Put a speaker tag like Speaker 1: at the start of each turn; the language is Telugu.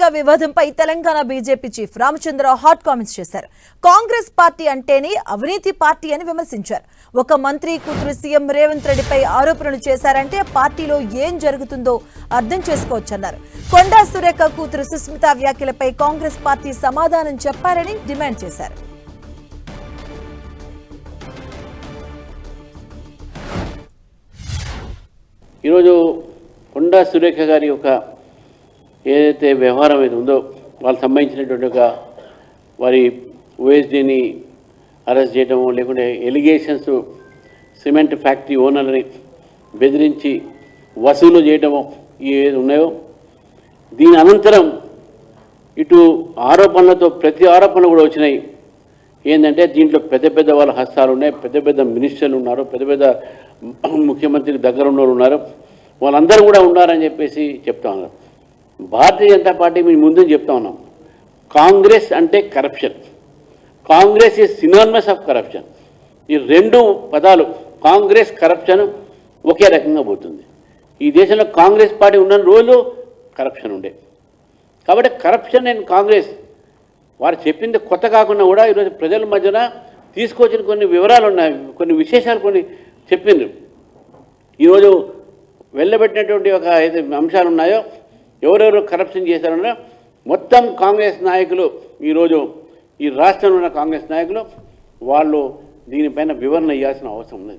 Speaker 1: సురేఖ వివాదంపై Telangana BJP chief Ramachandra hot comments చేశారు. కాంగ్రెస్ పార్టీ అంటేనే అవినీతి పార్టీ అని విమర్శించారు. ఒక మంత్రి కూతురు సీఎం రేవంత్ రెడ్డిపై ఆరోపణలు చేశారంటే పార్టీలో ఏం జరుగుతుందో అర్థం చేసుకోవచ్చన్నారు. కొండా సురేఖ కూతురు సుస్మిత వ్యాఖ్యలపై కాంగ్రెస్ పార్టీ సమాధానం చెప్పారని డిమాండ్ చేశారు.
Speaker 2: ఈరోజు కొండా సురేఖ గారి యొక్క ఏదైతే వ్యవహారం అయితే ఉందో వాళ్ళకి సంబంధించినటువంటి ఒక వారి ఓఎస్డీని అరెస్ట్ చేయడము లేకుంటే ఎలిగేషన్స్ సిమెంట్ ఫ్యాక్టరీ ఓనర్ని బెదిరించి వసూలు చేయడము ఏది ఉన్నాయో దీని అనంతరం ఇటు ఆరోపణలతో ప్రతి ఆరోపణలు కూడా వచ్చినాయి. ఏంటంటే దీంట్లో పెద్ద పెద్ద వాళ్ళ హస్తాలు ఉన్నాయి పెద్ద పెద్ద మినిస్టర్లు ఉన్నారు పెద్ద పెద్ద ముఖ్యమంత్రికి దగ్గర ఉన్నవారు ఉన్నారు. వాళ్ళందరూ కూడా ఉన్నారని చెప్పేసి చెప్తా ఉన్నారు. భారతీయ జనతా పార్టీ మేము ముందు చెప్తా ఉన్నాం. కాంగ్రెస్ అంటే corruption. Congress is synonymous of corruption ఈ రెండు పదాలు కాంగ్రెస్ కరప్షన్ ఒకే రకంగా పోతుంది. ఈ దేశంలో కాంగ్రెస్ పార్టీ ఉన్న రోజులు కరప్షన్ ఉండే. కాబట్టి కరప్షన్ అండ్ కాంగ్రెస్ వారు చెప్పింది కొత్త కాకుండా కూడా ఈరోజు ప్రజల మధ్యన తీసుకొచ్చిన కొన్ని వివరాలు ఉన్నాయి కొన్ని విశేషాలు కొన్ని చెప్పిండ్రు. ఈరోజు వెళ్ళబెట్టినటువంటి ఒక ఏదైతే అంశాలు ఉన్నాయో ఎవరెవరు కరప్షన్ చేశారన్నా మొత్తం కాంగ్రెస్ నాయకులు ఈరోజు ఈ రాష్ట్రంలో ఉన్న కాంగ్రెస్ నాయకులు వాళ్ళు దీనిపైన వివరణ ఇవ్వాల్సిన అవసరం ఉంది